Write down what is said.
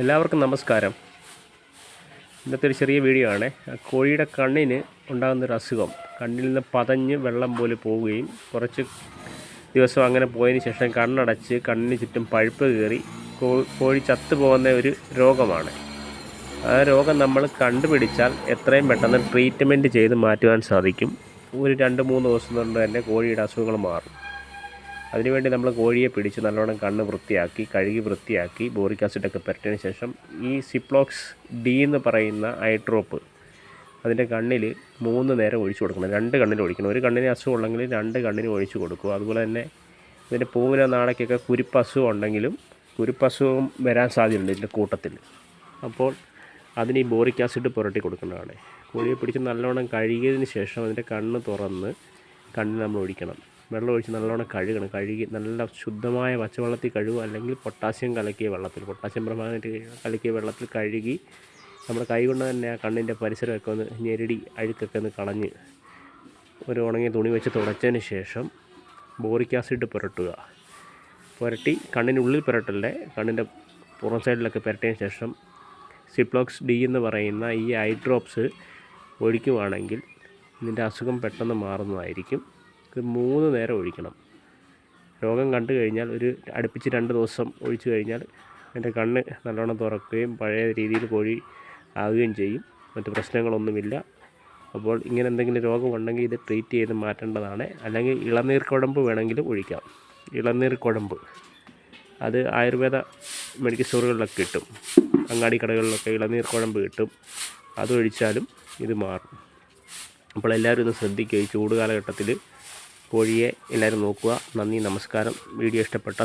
എല്ലാവർക്കും നമസ്കാരം. ഇന്നത്തെ ഒരു ചെറിയ വീഡിയോ ആണ്. കോഴിയുടെ കണ്ണിന് ഉണ്ടാകുന്ന ഒരു അസുഖം. കണ്ണിൽ നിന്ന് പതഞ്ഞ് വെള്ളം പോലെ പോവുകയും കുറച്ച് ദിവസം അങ്ങനെ പോയതിന് ശേഷം കണ്ണടച്ച് കണ്ണിന് ചുറ്റും പഴുപ്പ് കയറി കോഴി ചത്തു പോകുന്ന ഒരു രോഗമാണ്. ആ രോഗം നമ്മൾ കണ്ടുപിടിച്ചാൽ എത്രയും പെട്ടെന്ന് ട്രീറ്റ്മെന്റ് ചെയ്ത് മാറ്റുവാൻ സാധിക്കും. ഒരു രണ്ട് മൂന്ന് ദിവസം കൊണ്ട് തന്നെ കോഴിയുടെ അസുഖങ്ങൾ മാറും. അതിനുവേണ്ടി നമ്മൾ കോഴിയെ പിടിച്ച് നല്ലോണം കണ്ണ് വൃത്തിയാക്കി കഴുകി വൃത്തിയാക്കി ബോറിക് ആസിഡൊക്കെ പുരട്ടിയതിന് ശേഷം ഈ സിപ്ലോക്സ് ഡി എന്ന് പറയുന്ന ഐ ഡ്രോപ്പ് അതിന്റെ കണ്ണിൽ മൂന്ന് നേരം ഒഴിച്ചു കൊടുക്കണം. രണ്ട് കണ്ണിൽ ഒഴിക്കണം. ഒരു കണ്ണിന് അസുഖം ഉണ്ടെങ്കിൽ രണ്ട് കണ്ണിന് ഒഴിച്ചു കൊടുക്കുക. അതുപോലെ തന്നെ ഇതിന്റെ പൂവിന നാളേക്കൊക്കെ കുരുപ്പ് അസുഖം ഉണ്ടെങ്കിലും കുരുപ്പ് അസുഖം വരാൻ സാധ്യതയുണ്ട് ഇതിന്റെ കൂട്ടത്തിൽ. അപ്പോൾ അതിന് ഈ ബോറിക് ആസിഡ് പുരട്ടി കൊടുക്കേണ്ടതാണ് കോഴിയെ പിടിച്ച് നല്ലോണം കഴുകിയതിന് ശേഷം അതിന്റെ കണ്ണ് തുറന്ന് കണ്ണിൽ നമ്മൾ ഒഴിക്കണം. വെള്ളം ഒഴിച്ച് നല്ലോണം കഴുകണം. കഴുകി നല്ല ശുദ്ധമായ പച്ചവെള്ളത്തിൽ കഴുകുക അല്ലെങ്കിൽ പൊട്ടാസ്യം കലക്കിയ വെള്ളത്തിൽ പൊട്ടാസ്യം പ്രമാണമായിട്ട് കലക്കിയ വെള്ളത്തിൽ കഴുകി നമ്മുടെ കൈ കൊണ്ട് തന്നെ ആ കണ്ണിന്റെ പരിസരമൊക്കെ ഒന്ന് ഞെരടി അഴുക്കൊക്കെ ഒന്ന് കളഞ്ഞ് ഒരു ഉണങ്ങിയ തുണി വെച്ച് തുടച്ചതിന് ശേഷം ബോറിക് ആസിഡ് പുരട്ടുക. പുരട്ടി കണ്ണിനുള്ളിൽ പുരട്ടല്ലേ കണ്ണിന്റെ പുറം സൈഡിലൊക്കെ പുരട്ടിയതിന് ശേഷം സിപ്ലോക്സ് ഡി എന്ന് പറയുന്ന ഈ ഐ ഡ്രോപ്സ് ഒഴിക്കുവാണെങ്കിൽ ഇതിന്റെ അസുഖം പെട്ടെന്ന് മാറുന്നതായിരിക്കും. ഇത് മൂന്ന് നേരം ഒഴിക്കണം. രോഗം കണ്ടു കഴിഞ്ഞാൽ ഒരു അടുപ്പിച്ച് രണ്ട് ദിവസം ഒഴിച്ചു കഴിഞ്ഞാൽ അതിന്റെ കണ്ണ് നല്ലോണം തുറക്കുകയും പഴയ രീതിയിൽ കോഴി ആവുകയും ചെയ്യും. മറ്റ് പ്രശ്നങ്ങളൊന്നുമില്ല. അപ്പോൾ ഇങ്ങനെ എന്തെങ്കിലും രോഗമുണ്ടെങ്കിൽ ഇത് ട്രീറ്റ് ചെയ്ത് മാറ്റേണ്ടതാണ്. അല്ലെങ്കിൽ ഇളനീർ കുഴമ്പ് വേണമെങ്കിലും ഒഴിക്കാം. ഇളനീർ കുഴമ്പ്. അത് ആയുർവേദ മെഡിക്കൽ സ്റ്റോറുകളിലൊക്കെ കിട്ടും. അങ്ങാടി കടകളിലൊക്കെ ഇളനീർ കുഴമ്പ് കിട്ടും. അതൊഴിച്ചാലും ഇത് മാറും. അപ്പോൾ എല്ലാവരും ഇത് ശ്രദ്ധിക്കുക. ഈ ചൂട് കാലഘട്ടത്തിൽ കോഴിയെ എല്ലാവരും നോക്കുക. നന്ദി നമസ്കാരം. വീഡിയോ ഇഷ്ടപ്പെട്ട